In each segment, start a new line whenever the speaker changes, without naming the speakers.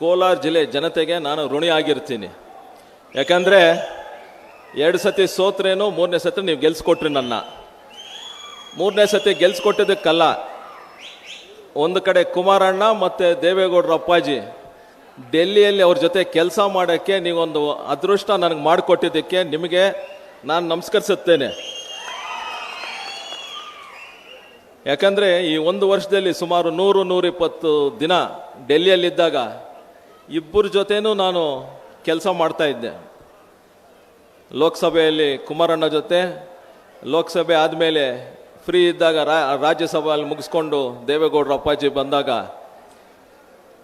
ಕೋಲಾರ ಜಿಲ್ಲೆ ಜನತೆಗೆ ನಾನು ಋಣಿಯಾಗಿರ್ತೀನಿ. ಯಾಕಂದರೆ ಎರಡು ಸತಿ ಸೋತ್ರೇನು, ಮೂರನೇ ಸತಿ ನೀವು ಗೆಲ್ಸ್ಕೊಟ್ರಿ ನನ್ನ. ಮೂರನೇ ಸತಿ ಗೆಲ್ಸ್ಕೊಟ್ಟಿದ್ದಕ್ಕಲ್ಲ, ಒಂದು ಕಡೆ ಕುಮಾರಣ್ಣ ಮತ್ತು ದೇವೇಗೌಡರ ಅಪ್ಪಾಜಿ, ಡೆಲ್ಲಿಯಲ್ಲಿ ಅವ್ರ ಜೊತೆ ಕೆಲಸ ಮಾಡೋಕ್ಕೆ ನೀವೊಂದು ಅದೃಷ್ಟ ನನಗೆ ಮಾಡಿಕೊಟ್ಟಿದ್ದಕ್ಕೆ ನಿಮಗೆ ನಾನು ನಮಸ್ಕರಿಸುತ್ತೇನೆ. ಯಾಕಂದರೆ ಈ ಒಂದು ವರ್ಷದಲ್ಲಿ ಸುಮಾರು ನೂರು, ನೂರಿಪ್ಪತ್ತು ದಿನ ಡೆಲ್ಲಿಯಲ್ಲಿದ್ದಾಗ ಇಬ್ಬರ ಜೊತೆನೂ ನಾನು ಕೆಲಸ ಮಾಡ್ತಾ ಇದ್ದೆ. ಲೋಕಸಭೆಯಲ್ಲಿ ಕುಮಾರಣ್ಣ ಜೊತೆ, ಲೋಕಸಭೆ ಆದಮೇಲೆ ಫ್ರೀ ಇದ್ದಾಗ ರಾ, ರಾಜ್ಯಸಭೆಯಲ್ಲಿ ಮುಗಿಸ್ಕೊಂಡು ದೇವೇಗೌಡರ ಅಪ್ಪಾಜಿ ಬಂದಾಗ,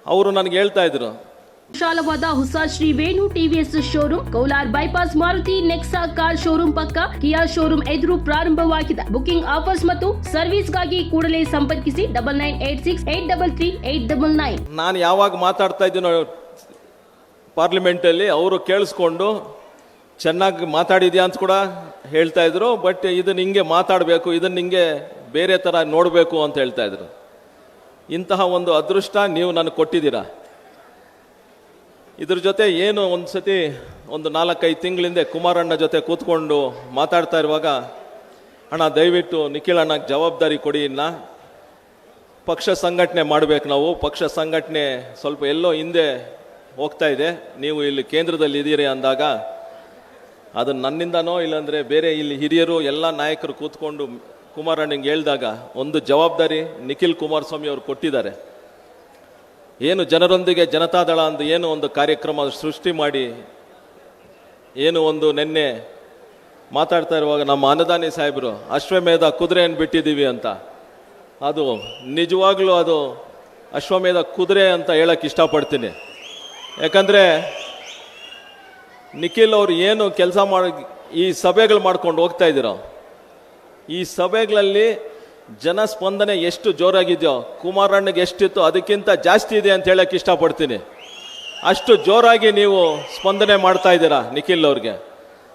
ಅವರು ನನಗೆ ಹೇಳ್ತಾ ಇದ್ರು
ವಿಶಾಲವಾದ ಹೊಸ Sri Venu TVS showroom, Kolar bypass Maruti, Nexa car showroom ಪಕ್ಕ ಕಿಯಾ ಶೋರೂಮ್ ಎದುರು ಪ್ರಾರಂಭವಾಗಿದೆ. ಬುಕಿಂಗ್ ಆಫರ್ಸ್ ಮತ್ತು ಸರ್ವಿಸ್ಗಾಗಿ ಕೂಡಲೇ ಸಂಪರ್ಕಿಸಿ double nine eight six eight double three eight double nine.
ನಾನು ಯಾವಾಗ ಮಾತಾಡ್ತಾ ಇದ್ದೀನೋ ಪಾರ್ಲಿಮೆಂಟಲ್ಲಿ ಅವರು ಕೇಳಿಸ್ಕೊಂಡು ಚೆನ್ನಾಗಿ ಮಾತಾಡಿದ್ಯಾ ಅಂತ ಕೂಡ ಹೇಳ್ತಾ ಇದ್ರು, ಬಟ್ ಇದನ್ನ ಹಿಂಗೆ ಮಾತಾಡಬೇಕು, ಇದನ್ನ ಹಿಂಗೆ ಬೇರೆ ಥರ ನೋಡಬೇಕು ಅಂತ ಹೇಳ್ತಾ ಇದ್ರು. ಇಂತಹ ಒಂದು ಅದೃಷ್ಟ ನೀವು ನನಗೆ ಕೊಟ್ಟಿದ್ದೀರಾ? ಇದ್ರ ಜೊತೆ ಏನು ಒಂದು ಸತಿ ಒಂದು ನಾಲ್ಕೈದು ತಿಂಗಳಿಂದೆ ಕುಮಾರಣ್ಣ ಜೊತೆ ಕೂತ್ಕೊಂಡು ಮಾತಾಡ್ತಾ ಇರುವಾಗ, ಅಣ್ಣ ದಯವಿಟ್ಟು ನಿಖಿಲ್ ಅಣ್ಣಗೆ ಜವಾಬ್ದಾರಿ ಕೊಡಿ, ಇನ್ನ ಪಕ್ಷ ಸಂಘಟನೆ ಮಾಡಬೇಕು ನಾವು. ಪಕ್ಷ ಸಂಘಟನೆ ಸ್ವಲ್ಪ ಎಲ್ಲೋ ಹಿಂದೆ ಹೋಗ್ತಾ ಇದೆ. ನೀವು ಇಲ್ಲಿ ಕೇಂದ್ರದಲ್ಲಿ ಇದ್ದೀರಿ ಅಂದಾಗ ಅದು ನನ್ನಿಂದನೋ ಇಲ್ಲಾಂದರೆ ಬೇರೆ ಇಲ್ಲಿ ಹಿರಿಯರು, ಎಲ್ಲ ನಾಯಕರು ಕೂತ್ಕೊಂಡು ಕುಮಾರಣ್ಣಂಗೆ ಹೇಳಿದಾಗ ಒಂದು ಜವಾಬ್ದಾರಿ ನಿಖಿಲ್ ಕುಮಾರಸ್ವಾಮಿ ಅವರು ಕೊಟ್ಟಿದ್ದಾರೆ. ಏನು ಜನರೊಂದಿಗೆ ಜನತಾದಳ ಅಂತ ಏನು ಒಂದು ಕಾರ್ಯಕ್ರಮ ಸೃಷ್ಟಿ ಮಾಡಿ, ಏನು ಒಂದು ನಿನ್ನೆ ಮಾತಾಡ್ತಾ ಇರುವಾಗ ನಮ್ಮ ಅನ್ನದಾನಿ ಸಾಹೇಬರು, ಅಶ್ವಮೇಧ ಕುದುರೆಯನ್ನು ಬಿಟ್ಟಿದ್ದೀವಿ ಅಂತ. ಅದು ನಿಜವಾಗ್ಲೂ ಅದು ಅಶ್ವಮೇಧ ಕುದುರೆ ಅಂತ ಹೇಳಕ್ಕೆ ಇಷ್ಟಪಡ್ತೀನಿ. ಯಾಕಂದರೆ ನಿಖಿಲ್ ಅವರು ಏನು ಕೆಲಸ ಮಾಡಿ, ಈ ಸಭೆಗಳು ಮಾಡ್ಕೊಂಡು ಹೋಗ್ತಾ ಇದ್ದೀರೋ, ಈ ಸಭೆಗಳಲ್ಲಿ ಜನಸ್ಪಂದನೆ ಎಷ್ಟು ಜೋರಾಗಿದೆಯೋ, ಕುಮಾರಣ್ಣಗೆ ಎಷ್ಟಿತ್ತು ಅದಕ್ಕಿಂತ ಜಾಸ್ತಿ ಇದೆ ಅಂತ ಹೇಳಕ್ಕೆ ಇಷ್ಟಪಡ್ತೀನಿ. ಅಷ್ಟು ಜೋರಾಗಿ ನೀವು ಸ್ಪಂದನೆ ಮಾಡ್ತಾ ಇದ್ದೀರಾ ನಿಖಿಲ್ ಅವ್ರಿಗೆ.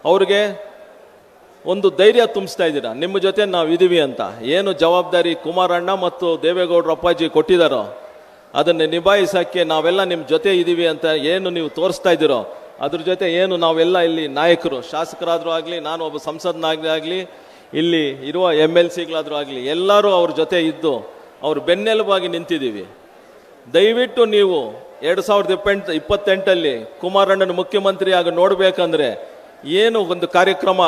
ಅವ್ರಿಗೆ ಒಂದು ಧೈರ್ಯ ತುಂಬಿಸ್ತಾ ಇದ್ದೀರಾ. ನಿಮ್ಮ ಜೊತೆ ನಾವು ಇದೀವಿ ಅಂತ. ಏನು ಜವಾಬ್ದಾರಿ ಕುಮಾರಣ್ಣ ಮತ್ತು ದೇವೇಗೌಡರ ಅಪ್ಪಾಜಿ ಕೊಟ್ಟಿದ್ದಾರೋ ಅದನ್ನು ನಿಭಾಯಿಸೋಕ್ಕೆ ನಾವೆಲ್ಲ ನಿಮ್ಮ ಜೊತೆ ಇದ್ದೀವಿ ಅಂತ ಏನು ನೀವು ತೋರಿಸ್ತಾ ಇದ್ದೀರೋ, ಅದ್ರ ಜೊತೆ ಏನು ನಾವೆಲ್ಲ ಇಲ್ಲಿ ನಾಯಕರು, ಶಾಸಕರಾದರೂ ಆಗಲಿ ನಾನು ಒಬ್ಬ ಸಂಸದನಾಗಲಿ ಆಗಲಿ ಇಲ್ಲಿ ಇರುವ ಎಂ ಎಲ್ ಸಿಗಳಾದರೂ ಆಗಲಿ, ಎಲ್ಲರೂ ಅವ್ರ ಜೊತೆ ಇದ್ದು ಅವ್ರ ಬೆನ್ನೆಲುಬಾಗಿ ನಿಂತಿದ್ದೀವಿ. ದಯವಿಟ್ಟು ನೀವು ಎರಡು ಸಾವಿರದ ಇಪ್ಪೆಂಟು ಇಪ್ಪತ್ತೆಂಟಲ್ಲಿ ಕುಮಾರಣ್ಣನ ಮುಖ್ಯಮಂತ್ರಿಯಾಗಿ ನೋಡಬೇಕಂದ್ರೆ ಏನು ಒಂದು ಕಾರ್ಯಕ್ರಮ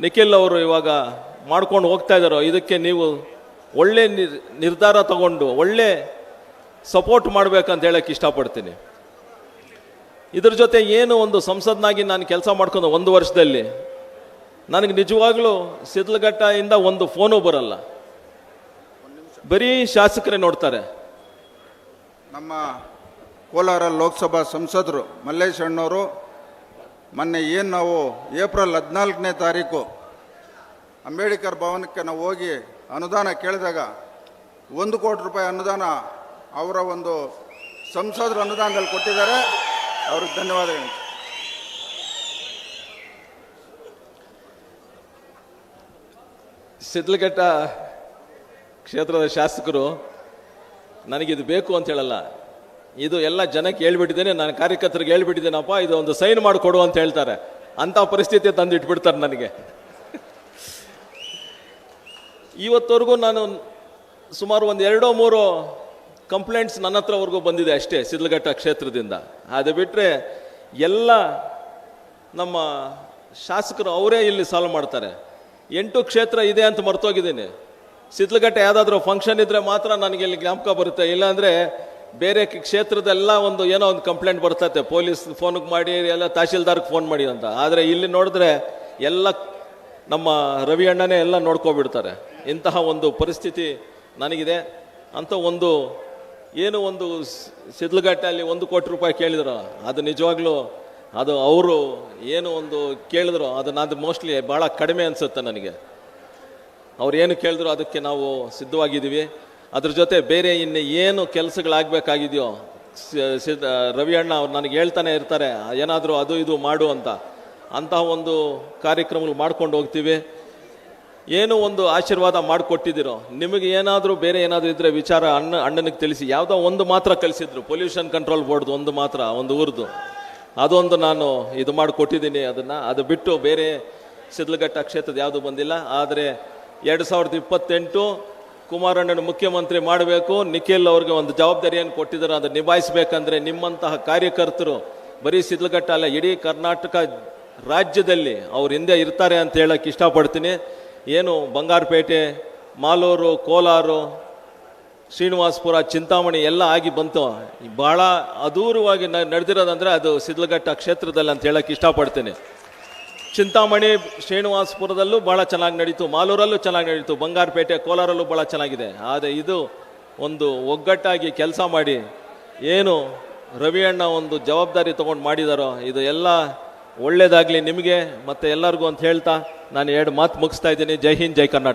ನಿಖಿಲ್ ಅವರು ಇವಾಗ ಮಾಡ್ಕೊಂಡು ಹೋಗ್ತಾ ಇದ್ದಾರೋ, ಇದಕ್ಕೆ ನೀವು ಒಳ್ಳೆ ನಿರ್- ನಿರ್ಧಾರ ತಗೊಂಡು ಒಳ್ಳೆ ಸಪೋರ್ಟ್ ಮಾಡಬೇಕಂತ ಹೇಳಕ್ಕೆ ಇಷ್ಟಪಡ್ತೀನಿ. ಇದ್ರ ಜೊತೆ ಏನು ಒಂದು ಸಂಸದನಾಗಿ ನಾನು ಕೆಲಸ ಮಾಡ್ಕೊಂಡು ಒಂದು ವರ್ಷದಲ್ಲಿ ನನಗೆ ನಿಜವಾಗ್ಲೂ ಸಿದ್ಲಘಟ್ಟದಿಂದ ಒಂದು ಫೋನು ಬರಲ್ಲ. ಬರೀ ಶಾಸಕರೇ ನೋಡ್ತಾರೆ.
ನಮ್ಮ ಕೋಲಾರ ಲೋಕಸಭಾ ಸಂಸದರು ಮಲ್ಲೇಶ್ ಅಣ್ಣವರು ಮೊನ್ನೆ ಏನು ನಾವು ಏಪ್ರಿಲ್ ಹದಿನಾಲ್ಕನೇ ತಾರೀಕು ಅಂಬೇಡ್ಕರ್ ಭವನಕ್ಕೆ ನಾವು ಹೋಗಿ ಅನುದಾನ ಕೇಳಿದಾಗ ಒಂದು ಕೋಟಿ ರೂಪಾಯಿ ಅನುದಾನ ಅವರ ಒಂದು ಸಂಸದರು ಅನುದಾನದಲ್ಲಿ ಕೊಟ್ಟಿದ್ದಾರೆ. ಅವ್ರಿಗೆ ಧನ್ಯವಾದಗಳು.
ಸಿದ್ಲಘಟ್ಟ ಕ್ಷೇತ್ರದ ಶಾಸಕರು ನನಗಿದು ಬೇಕು ಅಂತ ಹೇಳಲ್ಲ. ಇದು ಎಲ್ಲ ಜನಕ್ಕೆ ಹೇಳ್ಬಿಟ್ಟಿದ್ದೇನೆ, ನಾನು ಕಾರ್ಯಕರ್ತರಿಗೆ ಹೇಳ್ಬಿಟ್ಟಿದ್ದೇನಪ್ಪ, ಇದು ಒಂದು ಸೈನ್ ಮಾಡಿಕೊಡು ಅಂತ ಹೇಳ್ತಾರೆ. ಅಂಥ ಪರಿಸ್ಥಿತಿ ತಂದು ಇಟ್ಬಿಡ್ತಾರೆ ನನಗೆ. ಇವತ್ತವರೆಗೂ ನಾನು ಸುಮಾರು ಒಂದು ಎರಡೋ ಮೂರು ಕಂಪ್ಲೇಂಟ್ಸ್ ನನ್ನ ಹತ್ರವರೆಗೂ ಬಂದಿದೆ ಅಷ್ಟೇ ಸಿದ್ಲಘಟ್ಟ ಕ್ಷೇತ್ರದಿಂದ. ಅದು ಬಿಟ್ಟರೆ ಎಲ್ಲ ನಮ್ಮ ಶಾಸಕರು ಅವರೇ ಇಲ್ಲಿ ಸಾಲ್ವ್ ಮಾಡ್ತಾರೆ. ಎಂಟು ಕ್ಷೇತ್ರ ಇದೆ ಅಂತ ಮರ್ತೋಗಿದ್ದೀನಿ. ಸಿದ್ಲಗಟ್ಟೆ ಯಾವುದಾದ್ರೂ ಫಂಕ್ಷನ್ ಇದ್ರೆ ಮಾತ್ರ ನನಗೆ ಇಲ್ಲಿ ಜ್ಞಾಪಕ ಬರುತ್ತೆ. ಇಲ್ಲಾಂದರೆ ಬೇರೆ ಕ್ಷೇತ್ರದೆಲ್ಲ ಒಂದು ಏನೋ ಒಂದು ಕಂಪ್ಲೇಂಟ್ ಬರ್ತೈತೆ. ಪೊಲೀಸ್ ಫೋನಿಗೆ ಮಾಡಿ, ಎಲ್ಲ ತಹಶೀಲ್ದಾರ್ಗೆ ಫೋನ್ ಮಾಡಿ ಅಂತ. ಆದರೆ ಇಲ್ಲಿ ನೋಡಿದ್ರೆ ಎಲ್ಲ ನಮ್ಮ ರವಿ ಅಣ್ಣನೇ ಎಲ್ಲ ನೋಡ್ಕೊಬಿಡ್ತಾರೆ. ಇಂತಹ ಒಂದು ಪರಿಸ್ಥಿತಿ ನನಗಿದೆ. ಅಂತ ಒಂದು ಏನು ಒಂದು ಸಿದ್ಲಗಟ್ಟೆ ಅಲ್ಲಿ ಒಂದು ಕೋಟಿ ರೂಪಾಯಿ ಕೇಳಿದ್ರು ಅದು ನಿಜವಾಗ್ಲೂ ಅದು ಅವರು ಏನು ಒಂದು ಕೇಳಿದ್ರು ಅದನ್ನ ಅದು ಮೋಸ್ಟ್ಲಿ ಭಾಳ ಕಡಿಮೆ ಅನಿಸುತ್ತೆ ನನಗೆ. ಅವ್ರು ಏನು ಕೇಳಿದ್ರು ಅದಕ್ಕೆ ನಾವು ಸಿದ್ಧವಾಗಿದ್ದೀವಿ. ಅದ್ರ ಜೊತೆ ಬೇರೆ ಇನ್ನು ಏನು ಕೆಲಸಗಳಾಗಬೇಕಾಗಿದೆಯೋ ಸಿದ್ಧ ರವಿ ಅಣ್ಣ ಅವ್ರು ನನಗೆ ಹೇಳ್ತಾನೆ ಇರ್ತಾರೆ, ಏನಾದರೂ ಅದು ಇದು ಮಾಡು ಅಂತ. ಅಂತಹ ಒಂದು ಕಾರ್ಯಕ್ರಮಗಳು ಮಾಡ್ಕೊಂಡು ಹೋಗ್ತೀವಿ. ಏನು ಒಂದು ಆಶೀರ್ವಾದ ಮಾಡಿಕೊಟ್ಟಿದ್ದೀರೋ, ನಿಮಗೆ ಏನಾದರೂ ಬೇರೆ ಏನಾದರೂ ಇದ್ದರೆ ವಿಚಾರ ಅಣ್ಣ, ಅಣ್ಣನಿಗೆ ತಿಳಿಸಿ. ಯಾವುದೋ ಒಂದು ಮಾತ್ರ ಕಲಿಸಿದ್ರು ಪೊಲ್ಯೂಷನ್ ಕಂಟ್ರೋಲ್ ಬೋರ್ಡ್ದು ಒಂದು ಮಾತ್ರ, ಒಂದು ಊರ್ದು. ಅದೊಂದು ನಾನು ಇದು ಮಾಡಿ ಕೊಟ್ಟಿದ್ದೀನಿ ಅದನ್ನು. ಅದು ಬಿಟ್ಟು ಬೇರೆ ಸಿದ್ಲಘಟ್ಟ ಕ್ಷೇತ್ರದ ಯಾವುದು ಬಂದಿಲ್ಲ. ಆದರೆ ಎರಡು ಸಾವಿರದ ಇಪ್ಪತ್ತೆಂಟು ಕುಮಾರಣ್ಣನ ಮುಖ್ಯಮಂತ್ರಿ ಮಾಡಬೇಕು. ನಿಖಿಲ್ ಅವ್ರಿಗೆ ಒಂದು ಜವಾಬ್ದಾರಿಯನ್ನು ಕೊಟ್ಟಿದ್ದಾರೆ. ಅದು ನಿಭಾಯಿಸಬೇಕಂದ್ರೆ ನಿಮ್ಮಂತಹ ಕಾರ್ಯಕರ್ತರು ಬರೀ ಸಿದ್ಲಘಟ್ಟ ಅಲ್ಲ, ಇಡೀ ಕರ್ನಾಟಕ ರಾಜ್ಯದಲ್ಲಿ ಅವ್ರ ಹಿಂದೆ ಇರ್ತಾರೆ ಅಂತ ಹೇಳಕ್ಕೆ ಇಷ್ಟಪಡ್ತೀನಿ. ಏನು ಬಂಗಾರಪೇಟೆ, ಮಾಲೂರು, ಕೋಲಾರು ಶ್ರೀನಿವಾಸಪುರ, ಚಿಂತಾಮಣಿ ಎಲ್ಲ ಆಗಿ ಬಂತು. ಬಹಳ ಅದೂರವಾಗಿ ನಡೆದಿರೋದಂದರೆ ಅದು ಸಿದ್ಲಘಟ್ಟ ಕ್ಷೇತ್ರದಲ್ಲಿ ಅಂತ ಹೇಳಕ್ಕೆ ಇಷ್ಟಪಡ್ತೀನಿ. ಚಿಂತಾಮಣಿ ಶ್ರೀನಿವಾಸಪುರದಲ್ಲೂ ಭಾಳ ಚೆನ್ನಾಗಿ ನಡೀತು. ಮಾಲೂರಲ್ಲೂ ಚೆನ್ನಾಗಿ ನಡೀತು. ಬಂಗಾರಪೇಟೆ, ಕೋಲಾರಲ್ಲೂ ಭಾಳ ಚೆನ್ನಾಗಿದೆ. ಆದರೆ ಇದು ಒಂದು ಒಗ್ಗಟ್ಟಾಗಿ ಕೆಲಸ ಮಾಡಿ ಏನು ರವಿ ಅಣ್ಣ ಒಂದು ಜವಾಬ್ದಾರಿ ತೊಗೊಂಡು ಮಾಡಿದಾರೋ, ಇದು ಎಲ್ಲ ಒಳ್ಳೆಯದಾಗಲಿ ನಿಮಗೆ ಮತ್ತು ಎಲ್ಲರಿಗೂ ಅಂತ ಹೇಳ್ತಾ ನಾನು ಎರಡು ಮಾತು ಮುಗಿಸ್ತಾ ಇದ್ದೀನಿ. ಜೈ ಹಿಂದ್, ಜೈ ಕರ್ನಾಟಕ.